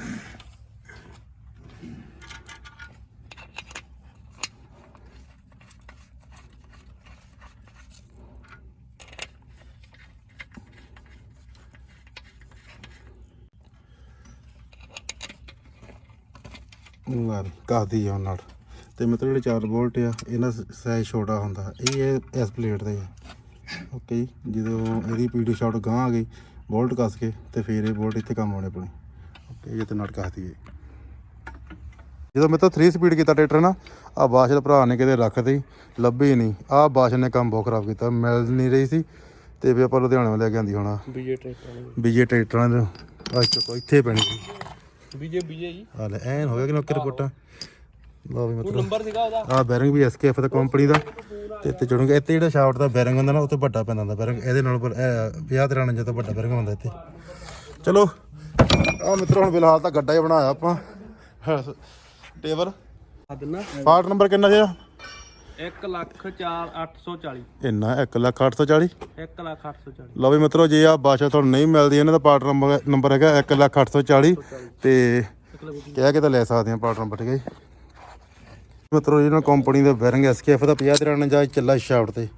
ਨਾ ਕਾਦੀ ਆ ਨਾਲ। ਤੇ ਮਤਲਬ ਜਿਹੜੇ 4 ਵੋਲਟ ਆ ਇਹਨਾਂ ਸਾਈਜ਼ ਛੋਟਾ ਹੁੰਦਾ। ਇਹ ਇਸ ਪਲੇਟ ਦੇ ਆ। ਓਕੇ ਜੀ ਜਦੋਂ ਇਹਦੀ ਪੀਡੀ ਸ਼ਾਟ ਗਾਂ ਆ ਗਈ ਵੋਲਟ ਕੱਸ ਕੇ ਤੇ ਫਿਰ ਇਹ ਵੋਲਟ ਇੱਥੇ ਕੰਮ ਆਉਣੇ ਆਪਣੇ ਓਕੇ ਇਹ ਤੇ ਨਟ ਕੱਸਦੀ ਹੈ ਜਦੋਂ ਮੈਂ ਤਾਂ 3 ਸਪੀਡ ਕੀਤਾ ਟਰੈਕਟਰ ਨਾ ਆ ਬਾਸ਼ ਦਾ ਭਰਾ ਨੇ ਕਿਤੇ ਰੱਖਤੀ ਲੱਭੀ ਨਹੀਂ। ਆ ਬਾਸ਼ ਨੇ ਕੰਮ ਬਹੁਤ ਖਰਾਬ ਕੀਤਾ ਮਿਲ ਨਹੀਂ ਰਹੀ ਸੀ। ਤੇ ਵੀ ਆਪਾਂ ਲੁਧਿਆਣੇ ਲੈ ਕੇ ਆਂਦੀ ਹੋਣਾ। ਬੀਜੇ ਟਰੈਕਟਰ ਬੀਜੇ ਟਰੈਕਟਰਾਂ ਦੇ ਚੁੱਕੋ ਇੱਥੇ ਪੈਣੀ ਸੀ। ਬੀਜੇ ਬੀਜੇ ਜੀ। ਹਾਲ ਐਨ ਹੋ ਗਿਆ ਕਿ ਨੌਕਰ ਰਿਪੋਰਟਾਂ ਲਓ ਵੀ ਮਤਲਬ ਨੰਬਰ ਸੀਗਾ ਉਹਦਾ। ਆ ਬੈਰਿੰਗ ਵੀ ਐਸਕੇਐਫ ਦਾ ਕੰਪਨੀ ਦਾ। ਤੇ ਤੇ ਜੁੜੂਗਾ ਇੱਥੇ ਜਿਹੜਾ ਸ਼ਾਫਟ ਦਾ ਬੈਰਿੰਗ ਹੁੰਦਾ ਨਾ ਉਹ ਤੋਂ ਵੱਡਾ ਪੈਂਦਾ ਹੁੰਦਾ ਬੈਰਿੰਗ। ਇਹਦੇ ਨਾਲ 50 ਤਰ੍ਹਾਂ ਜਦੋਂ ਵੱਡਾ ਬੈਰਿੰਗ ਹੁੰਦਾ ਇੱਥੇ। ਚਲੋ ਆ ਮਿੱਤਰੋ ਹੁਣ ਫਿਲਹਾਲ ਤਾਂ ਗੱਡਾ ਹੀ ਬਣਾਇਆ ਆਪਾਂ। ਟੇਬਲ। ਆ ਦਿਨਾ। ਪਾਰਟ ਨੰਬਰ ਕਿੰਨਾ ਸੀ 1 ਲੱਖ 4 840 ਇੰਨਾ 1 ਲੱਖ 840 1 ਲੱਖ 840 ਲਓ ਵੀ ਮਿੱਤਰੋ ਜੇ ਆ ਬਾਸ਼ਾ ਤੁਹਾਨੂੰ ਨਹੀਂ ਮਿਲਦੀ ਇਹਨਾਂ ਦਾ ਪਾਰਟ ਨੰਬਰ ਨੰਬਰ ਹੈਗਾ 1 ਲੱਖ 840 ਤੇ ਕਹਿ ਕੇ ਤਾਂ ਲੈ ਸਕਦੇ ਆ ਪਾਰਟ ਨੰਬਰ ਠੀਕ ਹੈ ਜੀ। ਮਿੱਤਰੋ ਇਹਨਾਂ ਕੰਪਨੀ ਦਾ ਬੈਰਿੰਗ ਐਸਕੇਐਫ ਦਾ 50 ਤਰ੍ਹਾਂ ਜਾ ਚੱਲਾ ਸ਼ਾਫਟ ਤੇ।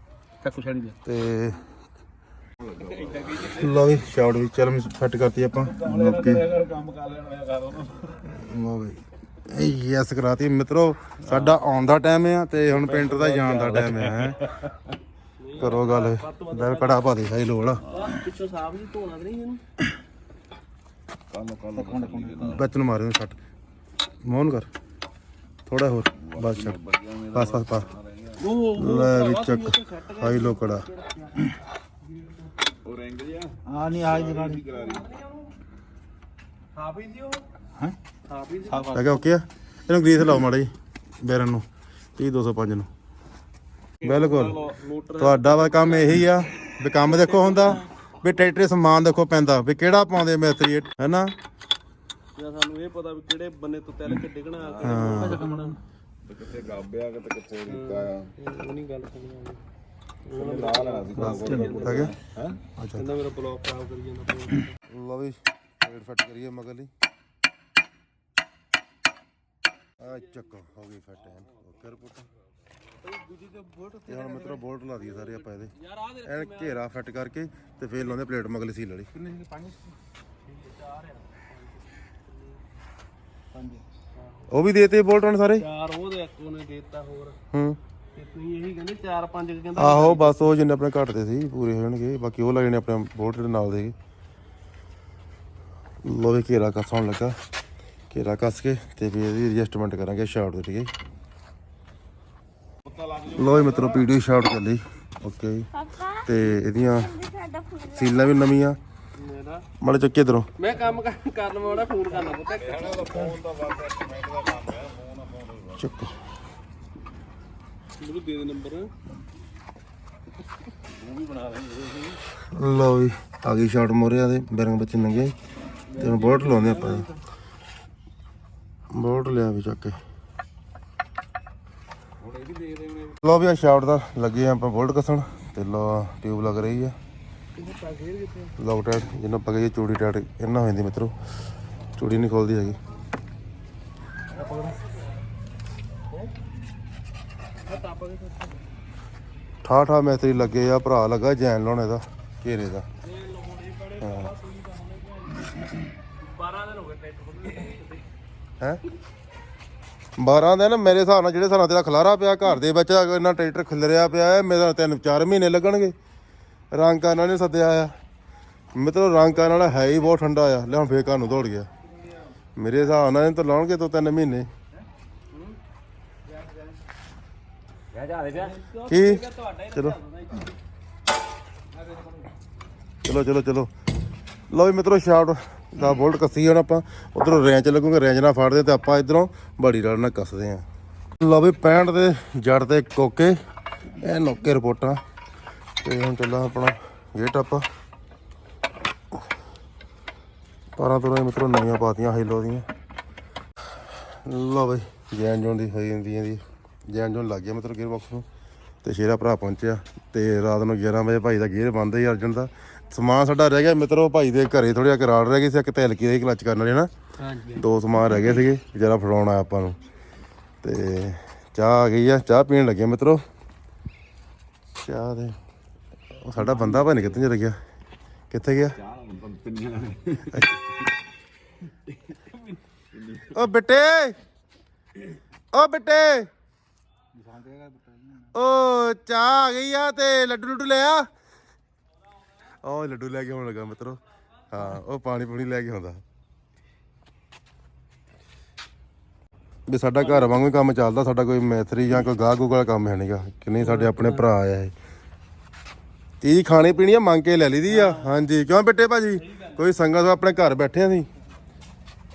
ਤੇ ਲਓ ਵੀ ਸ਼ਾਟ ਵੀ ਚੱਲ ਮੈਂ ਫਿੱਟ ਕਰਤੀ ਆਪਾਂ। ਓਕੇ ਕੰਮ ਕਰ ਲੈਣਾ ਕਰ ਉਹਨੂੰ ਲਓ ਵੀ। ਯੈਸ ਕਰਾਤੀ ਮਿੱਤਰੋ ਸਾਡਾ ਆਉਣ ਦਾ ਟਾਈਮ ਆ ਤੇ ਹੁਣ ਪੇਂਟਰ ਦਾ ਜਾਣ ਦਾ ਟਾਈਮ ਆ ਹੈਂ। ਕਰੋ ਗੱਲ। ਲੈ ਕੜਾ ਪਾ ਦੇ ਸਾਈ ਲੋੜ ਪਿੱਛੋਂ ਸਾਫ਼ ਧੋਣਾ ਨਹੀਂ ਇਹਨੂੰ? ਵਿੱਚ ਨੂੰ ਮਾਰਿਓ ਛੱਟ ਮੋਹਨ ਕਰ। ਥੋੜਾ ਹੋਰ। ਬਸ ਛੱਡ। ਬਸ ਬਸ ਉਹ ਲੈ ਵੀ ਚੱਕ। ਹਾਈ ਲੋ ਕੜਾ। ਆ ਨਹੀਂ ਆਜ ਦਿਖਾਣੀ ਸਾਫ਼ ਹੀ ਸੀ ਉਹ ਹੈਂ? ਸਾਫ਼ ਹੀ? ਕਿਹਾ ਓਕੇ ਆ। ਇਹਨੂੰ ਗਰੀਸ ਲਾਓ ਮਾੜਾ ਜੀ ਬੈਰਨ ਨੂੰ 30 205 ਨੂੰ। ਬਿਲਕੁਲ। ਤੁਹਾਡਾ ਵਾ ਕੰਮ ਇਹੀ ਆ ਵੀ ਕੰਮ ਦੇਖੋ ਹੁੰਦਾ ਵੀ ਟਰੈਕਟਰ ਸਮਾਨ ਦੇਖੋ ਪੈਂਦਾ ਵੀ ਕਿਹੜਾ ਪਾਉਂਦੇ ਮਿਸਤਰੀ ਹੈਨਾ? ਜਾਂ ਸਾਨੂੰ ਇਹ ਪਤਾ ਵੀ ਕਿਹੜੇ ਬੰਨੇ ਤੋਂ ਤਿਲ ਕੇ ਡਿੱਗਣਾ ਕਿਹੜੇ ਕੋਲ ਕਮਣਾ ਕਿੱਥੇ ਗਾਬਿਆ ਕਿਤੇ ਕਿੱਥੇ ਰੀਕਾ ਆ। ਉਹ ਨਹੀਂ ਗੱਲ ਸੁਣੀ ਆਉਂਦੀ ਉਹਨੇ। ਲਾ ਲੈਣਾ ਸੀ ਕੰਮ ਹੈਗਾ ਹੈ? ਅੱਛਾ ਕਹਿੰਦਾ ਮੇਰਾ ਬਲੌਕ ਖਰਾਬ ਕਰੀ ਜਾਂਦਾ ਪਿਆ। ਲਓ ਵੀ ਪਲੇਟ ਫਿੱਟ ਕਰੀਏ ਮਗਲੀ ਆ ਚੱਕੋ ਹੋ ਗਈ ਫਿੱਟ ਐਨ ਓਕੇ ਰਿਪੋਰਟ ਤੇ ਹੁਣ ਮਿੱਤਰੋ ਬੋਲਟ ਲਾ ਦਈਏ ਸਾਰੇ ਆਪਾਂ ਇਹਦੇ। ਯਾਰ ਆ ਦੇ ਐਨ ਘੇਰਾ ਫਿੱਟ ਕਰਕੇ ਤੇ ਫੇਰ ਲਾਉਂਦੇ ਪਲੇਟ ਮਗਲੀ ਸੀ ਲੜੀ ਕਿੰਨੇ ਸੀ ਪੰਜ? ਉਹ ਵੀ ਦੇਤੇ ਬੋਲਟ ਹੁਣ ਸਾਰੇ? ਚਾਰ ਉਹਦੇ ਇੱਕ ਉਹਨੇ ਦੇਤਾ ਹੋਰ। ਹੂੰ। ਤੇ ਤੁਸੀਂ ਇਹੀ ਕਹਿੰਦੇ ਚਾਰ ਪੰਜ ਕਹਿੰਦਾ ਆਹੋ ਬਸ ਉਹ ਜਿੰਨੇ ਆਪਣੇ ਘਟਦੇ ਸੀ ਪੂਰੇ ਹੋਣਗੇ। ਬਾਕੀ ਉਹ ਲੱਗਣੇ ਆਪਣੇ ਬੋਲਟ ਦੇ ਨਾਲ ਦੇ। ਲੋ ਵੀ ਘੇਰਾ ਕੱਸਣ ਲੱਗਾ। ਘੇਰਾ ਕੱਸ ਕੇ ਤੇ ਫਿਰ ਇਹਦੀ ਐਡਜਸਟਮੈਂਟ ਕਰਾਂਗੇ ਸ਼ਾਰਟ ਦੇ ਠੀਕ ਹੈ ਲੋ ਵੀ ਮਿੱਤਰੋ ਵੀਡੀਓ ਸ਼ਾਰਟ ਚੱਲੀ। ਓਕੇ ਜੀ। ਤੇ ਇਹਦੀਆਂ ਸੀਲਾਂ ਵੀ ਨਵੀਆਂ। ਮਾੜੇ ਚੱਕੇ ਇਧਰੋਂ। ਮੈਂ ਕੰਮ ਕਰ- ਕਰਨ ਵਾਲਾ ਫੋਨ ਕਰਨਾ ਪੁੱਤ ਚੱਕੋ। ਮੈਨੂੰ ਦੇ ਦੇ ਨੰਬਰ। ਲਓ ਵੀ ਆ ਗਈ ਸ਼ਾਰਟ ਮੋਰਿਆ ਦੇ ਬੈਰਿੰਗ ਵਿੱਚ ਨੰਗੇ। ਤੇ ਬੋਲਟ ਲਾਉਂਦੇ ਆਪਾਂ ਜੀ। ਬੋਲਟ ਲਿਆ ਵੀ ਚੱਕ ਕੇ। ਲਓ ਵੀ ਆ ਸ਼ਾਰਟ ਦਾ ਲੱਗੇ ਆਪਾਂ ਬੋਲਟ ਕਸਣ ਤੇ ਲੋ ਟਿਊਬ ਲੱਗ ਰਹੀ ਆ। ਲੌਕ ਟਾਈਟ ਜਿਹਨੂੰ ਆਪਾਂ ਕਹੀਏ ਚੂੜੀ ਟਾਈਟ ਇਹਨਾਂ ਹੋ ਜਾਂਦੀ ਮਿੱਤਰੋ। ਚੂੜੀ ਨਹੀਂ ਖੋਲਦੀ ਹੈਗੀ। ਠਾ ਠਾ ਮੈਤਰੀ ਲੱਗੇ ਆ, ਭਰਾ ਲੱਗਾ ਜੈਨ ਲਾਉਣੇ ਦਾ, ਘੇਰੇ ਦਾ। 12 ਦਿਨ ਹੋ ਗਏ ਟਰੈਕਟਰ ਹੈ? 12 ਦਿਨ ਮੇਰੇ ਹਿਸਾਬ ਨਾਲ ਜਿਹੜੇ ਹਿਸਾਬ ਨਾਲ ਤੇਰਾ ਖਲਾਰਾ ਪਿਆ, ਘਰ ਦੇ ਵਿੱਚ ਇੰਨਾ ਟਰੈਕਟਰ ਖਿਲਰਿਆ ਪਿਆ ਹੈ, ਮੇਰਾ ਤਿੰਨ ਚਾਰ ਮਹੀਨੇ ਲੱਗਣਗੇ। ਰੰਗ ਕਰਨ ਵਾਲੇ ਨੇ ਸੱਦਿਆ ਆ। ਮਿੱਤਰੋ, ਰੰਗ ਕਰਨ ਵਾਲਾ ਹੈ ਹੀ ਬਹੁਤ ਠੰਡਾ ਆ। ਲੈ ਹੁਣ ਫੇਰ ਘਰ ਨੂੰ ਦੌੜ ਗਿਆ। ਮੇਰੇ ਹਿਸਾਬ ਨਾਲ ਇਹਨੂੰ ਤਾਂ ਲਾਉਣਗੇ ਤੋਂ ਤਿੰਨ ਮਹੀਨੇ। ਕੀ? ਚਲੋ। ਚਲੋ ਚਲੋ ਚਲੋ। ਲਓ ਵੀ ਮਿੱਤਰੋ ਸ਼ਾਟ ਦਾ ਬੋਲਟ ਕੱਸੀ ਹੁਣ ਆਪਾਂ, ਉਧਰੋਂ ਰੈਂਚ ਲੱਗੂਗਾ ਰੈਂਚ ਨਾਲ ਫੜਦੇ ਤੇ ਆਪਾਂ ਇਧਰੋਂ ਬੜੀ ਰਲ ਨਾਲ ਕੱਸਦੇ ਆ ਲਓ ਵੀ 65 ਦੇ ਜੜ ਤੇ ਕੋਕੇ, ਇਹ ਨੋਕੇ ਰਿਪੋਰਟਾਂ। ਤੇ ਹੁਣ ਚੱਲਾਂ ਆਪਣਾ ਗੇਟ ਆਪਾਂ ਤਾਰਾਂ ਤੁਰਾਂ ਮਿੱਤਰੋ ਨਵੀਆਂ ਪਾਤੀਆਂ ਹਾਈਲੋ ਦੀਆਂ। ਲਓ ਬਈ ਜੈਨ ਜੋਨ ਦੀ ਹੋਈ ਜਾਂਦੀ ਇਹਦੀ ਜੈਨ ਜੋਨ ਲੱਗ ਗਿਆ ਮਿੱਤਰੋ ਗੇਅਰ ਬਾਕਸ ਨੂੰ। ਤੇ ਸ਼ੇਰਾ ਭਰਾ ਪਹੁੰਚਿਆ। ਤੇ ਰਾਤ ਨੂੰ 11 ਵਜੇ ਭਾਈ ਦਾ ਗੇਅਰ ਬੰਦ ਹੀ ਅਰਜਨ ਦਾ। ਸਮਾਨ ਸਾਡਾ ਰਹਿ ਗਿਆ ਮਿੱਤਰੋ ਭਾਈ ਦੇ ਘਰੇ ਥੋੜੀ ਕਰਾੜ ਰਹਿ ਗਈ ਸੀ ਇੱਕ ਤੈਲਕੀ ਦੇ ਕਲਚ ਕਰਨ ਵਾਲੇ ਨਾ। ਹਾਂਜੀ। ਦੋ ਸਮਾਨ ਰਹਿ ਗਏ ਸੀਗੇ ਵਿਚਾਰਾ ਫੜਾਉਣ ਆਇਆ ਆਪਾਂ ਨੂੰ। ਤੇ ਚਾਹ ਆ ਗਈ ਆ ਚਾਹ ਪੀਣ ਲੱਗੇ ਮਿੱਤਰੋ। ਚਾਹ ਦੇ। ਉਹ ਸਾਡਾ ਬੰਦਾ ਭਾਈ ਕਿੱਥੇ ਚਲ ਗਿਆ। ਕਿੱਥੇ ਗਿਆ? ਓ ਬੇਟੇ! ਓ ਬਿੱਟੇ! ਓ ਚਾਹ ਆ ਗਈ ਆ ਤੇ ਲੱਡੂ ਲੱਡੂ ਲੈ ਆ ਓ ਲੱਡੂ ਲੈ ਕੇ ਆਉਣ ਲੱਗਾ ਮਿੱਤਰੋ। ਹਾਂ ਉਹ ਪਾਣੀ ਪੂਣੀ ਲੈ ਕੇ ਆਉਂਦਾ। ਵੀ ਸਾਡਾ ਘਰ ਵਾਂਗੂ ਹੀ ਕੰਮ ਚੱਲਦਾ ਸਾਡਾ ਕੋਈ ਮੈਥਰੀ ਜਾਂ ਕੋਈ ਗਾਹ ਗੂਗ ਵਾਲਾ ਕੰਮ ਹੈ ਨਹੀਂਗਾ। ਕਿ ਨਹੀਂ ਸਾਡੇ ਆਪਣੇ ਭਰਾ ਆ ਇਹ। ਚੀਜ਼ ਖਾਣੀ ਪੀਣੀ ਆ ਮੰਗ ਕੇ ਲੈ ਲਈਦੀ ਆ। ਹਾਂਜੀ ਕਿਉਂ ਬਿੱਟੇ ਭਾਜੀ? ਕੋਈ ਸੰਗਤ ਆਪਣੇ ਘਰ ਬੈਠੇ ਆ ਸੀ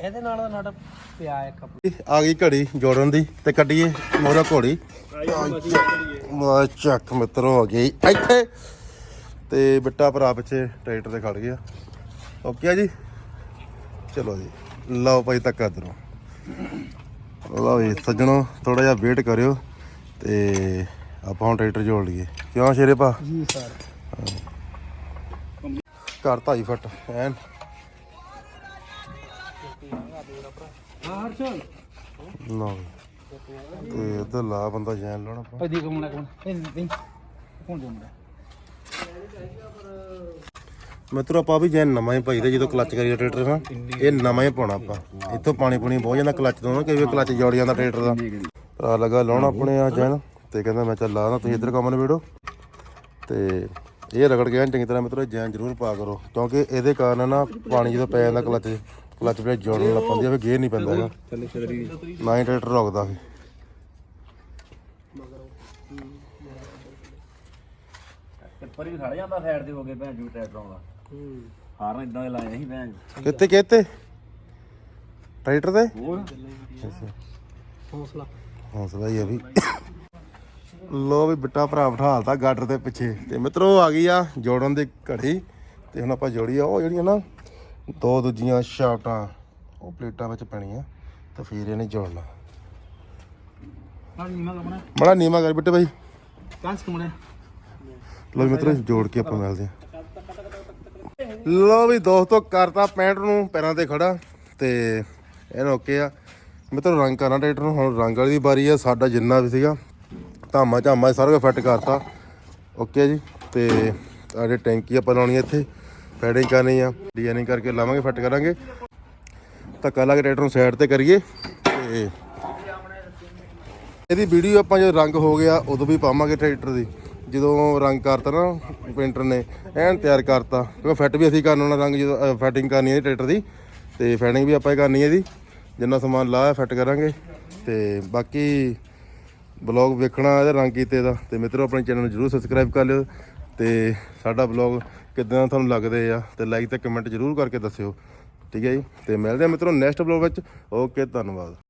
ਇਹਦੇ ਨਾਲ ਦਾ ਨਾਟਕ ਪਿਆ ਇੱਕ ਆ ਗਈ ਘੜੀ ਜੋੜਨ ਦੀ ਤੇ ਕੱਢੀਏ ਮੋਰਾ ਘੋੜੀ। ਚੱਕ ਮਿੱਤਰੋ ਆ ਗਈ। ਇੱਥੇ ਤੇ ਬਿੱਟਾ ਭਰਾ ਪਿੱਛੇ ਟਰੈਕਟਰ ਤੇ ਖੜ ਗਿਆ। ਓਕੇ ਆ ਜੀ? ਚਲੋ ਜੀ ਲਓ ਭਾਈ ਤੱਕ ਇਧਰੋਂ। ਲਓ ਜੀ ਸੱਜਣੋ ਥੋੜਾ ਜਿਹਾ ਵੇਟ ਕਰਿਓ ਤੇ ਆਪਾਂ ਹੁਣ ਟਰੈਕਟਰ ਜੋੜ ਲਈਏ। ਕਿਉਂ ਸ਼ੇਰੇ ਭਾ? ਜੀ ਸਰ। ਘਰ ਢਾਈ ਫੁੱਟ ਐਨ। ਲਓ। ਤੇ ਉਧਰ ਲਾ ਬੰਦਾ ਜੈਨ ਲਾਉਣਾ ਆਪਾਂ। ਪਦੀ ਕਮਣਾ ਕੋਣ? ਇਹ ਨਹੀਂ ਕੋਣ ਜੁੰਦਾ ਮਿੱਤਰੋ, ਆਪਾਂ ਵੀ ਜੈਨ ਨਵਾਂ ਹੀ ਪਾਈਦਾ ਜਦੋਂ ਕਲੱਚ ਕਰੀਦਾ ਟਰੈਕਟਰ ਨਾ ਇਹ ਨਵਾਂ ਹੀ ਪਾਉਣਾ ਆਪਾਂ। ਇੱਥੋਂ ਪਾਣੀ ਪੂਣੀ ਬਹੁਤ ਜਾਂਦਾ ਕਲੱਚ ਤੋਂ ਨਾ ਕਈ ਵਾਰ ਕਲੱਚ ਜੋੜ ਜਾਂਦਾ ਟਰੈਕਟਰ ਦਾ। ਭਰਾ ਲੱਗਾ ਲਾਉਣਾ ਆਪਣੇ ਆ ਜੈਨ, ਤੇ ਕਹਿੰਦਾ ਮੈਂ ਚੱਲ ਲਾ ਨਾ ਤੁਸੀਂ ਇੱਧਰ ਕੰਮ ਨਿਬੇੜੋ। ਤੇ ਇਹ ਰਗੜ ਗਿਆ ਚੰਗੀ ਤਰ੍ਹਾਂ ਮਿੱਤਰੋ, ਜੈਨ ਜ਼ਰੂਰ ਪਾ ਕਰੋ। ਕਿਉਂਕਿ ਇਹਦੇ ਕਾਰਨ ਨਾ ਪਾਣੀ ਜਦੋਂ ਪੈ ਜਾਂਦਾ ਕਲੱਚ 'ਚ ਕਲੱਚ ਪਲੇਟ ਜੋੜਨ ਲੱਗ ਪੈਂਦੀ ਆ ਫਿਰ ਗੇਅਰ ਨਹੀਂ ਪੈਂਦਾ ਹੈਗਾ। ਨਾ ਹੀ ਟਰੈਕਟਰ ਰੁਕਦਾ ਫਿਰ ਟਿੱਪਰ ਵੀ ਖੜ ਜਾਂਦਾ ਸਾਈਡ ਤੇ ਹੋ ਕੇ ਭੈਣ ਜੂ ਟਰੈਕਟਰ ਆਉਂਦਾ ਹਾਰਨ ਇਦਾਂ ਦੇ ਲਾਏ ਸੀ ਭੈਣ। ਕਿੱਥੇ ਕਿੱਥੇ? ਟਰੈਕਟਰ ਤੇ? ਹੋਰ? ਹੌਸਲਾ। ਹੌਸਲਾ ਹੀ ਆ ਵੀ। ਲੋ ਵੀ ਬਿੱਟਾ ਭਰਾ ਬਿਠਾਲਤਾ ਗਾਡਰ ਦੇ ਪਿੱਛੇ। ਤੇ ਮਿੱਤਰੋ ਆ ਗਈ ਆ ਜੋੜਨ ਦੀ ਘੜੀ। ਤੇ ਹੁਣ ਆਪਾਂ ਜੋੜੀ ਆ ਉਹ ਜਿਹੜੀਆਂ ਨਾ ਦੋ ਦੂਜੀਆਂ ਸ਼ਾਫਟਾਂ ਉਹ ਪਲੇਟਾਂ ਵਿੱਚ ਪੈਣੀਆਂ। ਤੇ ਫਿਰ ਇਹਨੇ ਜੋੜਨਾ। ਹਾਂ ਬੜਾ ਨੀਮਾ ਕਰ ਬਿੱਟੇ ਬਾਈ। ਕਾਂਸ ਕਮਣਾ ਲੋ ਵੀ ਮਿੱਤਰੋ ਜੋੜ ਕੇ ਆਪਾਂ ਮਿਲਦੇ ਆ ਲੋ ਵੀ ਦੋਸਤੋ ਕਰਤਾ ਪੈਂਟ ਨੂੰ ਪੈਰਾਂ ਤੇ ਖੜਾ ਤੇ ਇਹਨੂੰ ਓਕੇ ਆ। ਮਿੱਤਰੋ ਰੰਗ ਕਰਨਾ ਟਰੈਕਟਰ ਨੂੰ। ਹੁਣ ਰੰਗ ਵਾਲੀ ਦੀ ਵਾਰੀ ਆ ਸਾਡਾ ਜਿੰਨਾ ਵੀ ਸੀਗਾ ਧਾਮਾ ਝਾਮਾ ਸਾਰਾ ਕੁਝ ਫਿੱਟ ਕਰਤਾ। ਓਕੇ ਜੀ ਤੇ ਆੜੇ ਟੈਂਕੀ ਆਪਾਂ ਲਾਉਣੀ ਆ ਇੱਥੇ ਫੈਡਿੰਗ ਕਰਨੀ ਆ ਡਿਜ਼ਾਈਨਿੰਗ ਕਰਕੇ ਲਾਵਾਂਗੇ ਫਿੱਟ ਕਰਾਂਗੇ। ਧੱਕਾ ਲਾ ਕੇ ਟਰੈਕਟਰ ਨੂੰ ਸਾਈਡ ਤੇ ਕਰੀਏ ਤੇ ਇਹਦੀ ਵੀਡੀਓ ਆਪਾਂ ਜਦੋਂ ਰੰਗ ਹੋ ਗਿਆ ਉਦੋਂ ਵੀ ਪਾਵਾਂਗੇ ਟਰੈਕਟਰ ਦੀ। ਜਦੋਂ ਰੰਗ ਕਰਤਾ ਨਾ ਪੇਂਟਰ ਨੇ, ਐਨ ਤਿਆਰ ਕਰਤਾ। ਕਿਉਂਕਿ ਫਿੱਟ ਵੀ ਅਸੀਂ ਕਰਨਾ ਰੰਗ ਜਦੋਂ ਫੈਟਿੰਗ ਕਰਨੀ ਹੈ ਟਰੈਕਟਰ ਦੀ, ਤੇ ਫੈਟਿੰਗ ਵੀ ਆਪਾਂ ਹੀ ਕਰਨੀ ਹੈ ਇਹਦੀ। ਜਿੰਨਾ ਸਮਾਨ ਲਾਇਆ ਫਿੱਟ ਕਰਾਂਗੇ। ਤੇ ਬਾਕੀ ਬਲੌਗ ਵੇਖਣਾ ਇਹਦਾ ਰੰਗ ਕੀਤੇ ਦਾ। ਤੇ ਮਿੱਤਰੋ, ਆਪਣੇ ਚੈਨਲ ਨੂੰ ਜਰੂਰ ਸਬਸਕ੍ਰਾਈਬ ਕਰ ਲਿਓ। ਤੇ ਸਾਡਾ ਬਲੌਗ ਕਿਦਾਂ ਤੁਹਾਨੂੰ ਲੱਗਦੇ ਆ, ਤੇ ਲਾਈਕ ਤੇ ਕਮੈਂਟ ਜਰੂਰ ਕਰਕੇ ਦੱਸਿਓ। ਠੀਕ ਹੈ ਜੀ? ਤੇ ਮਿਲਦੇ ਆ ਮਿੱਤਰੋ ਨੈਕਸਟ ਬਲੌਗ ਵਿੱਚ। ਓਕੇ ਧੰਨਵਾਦ।